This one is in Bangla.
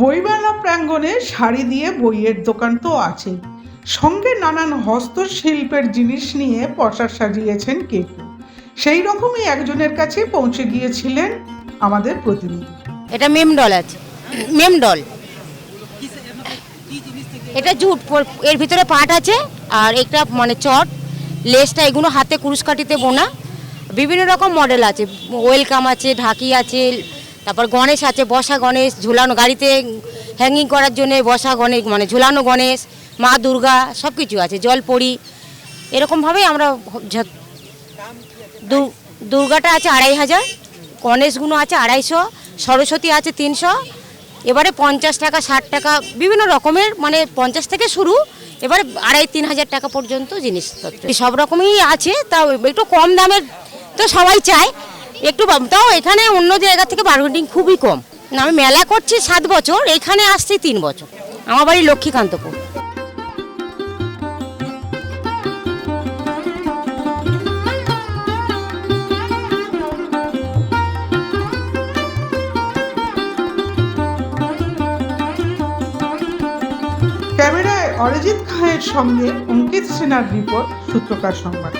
বইমেলা প্রাঙ্গণে শাড়ি দিয়ে বইয়ের দোকান তো আছে। সঙ্গে নানান হস্তশিল্পের জিনিস নিয়ে পশা সাজিয়েছেন কে কে সেই রকমই একজনের কাছে পৌঁছে গিয়েছিলেন আমাদের প্রতিনিধি। এটা মেম ডল আছে। মেম ডল। এটা জুট এর ভিতরে পাট আছে আর একটা মানে চট, লেসটা এগুলো হাতে কুরুশকাঠিতে বোনা। বিভিন্ন রকম মডেল আছে। ওয়েলকাম আছে, ঢাকি আছে তারপর গণেশ আছে, বসা গণেশ, ঝুলানো গাড়িতে হ্যাঙ্গিং করার জন্য বসা গণেশ মানে ঝুলানো গণেশ, মা দুর্গা সব কিছু আছে, জলপরি। এরকমভাবেই আমরা দুর্গাটা আছে আড়াই হাজার গণেশগুলো আছে আড়াইশো, সরস্বতী আছে তিনশো, এবারে পঞ্চাশ টাকা, ষাট টাকা, বিভিন্ন রকমের মানে পঞ্চাশ থেকে শুরু, এবারে আড়াই তিন হাজার টাকা পর্যন্ত জিনিসপত্র। সব রকমই আছে, তাও একটু কম দামের তো সবাই চায় একটু তাও এখানে অন্য জায়গা থেকে বার্গেনিং খুবই কম। না, আমি মেলা করছি সাত বছর এখানে আসছি তিন বছর। আমার বাড়ি লক্ষ্মীকান্তপুর। ক্যামেরায় অরিজিৎ খাঁয়ের সঙ্গে অঙ্কিত সিনহার রিপোর্ট সূত্রকার সংবাদ।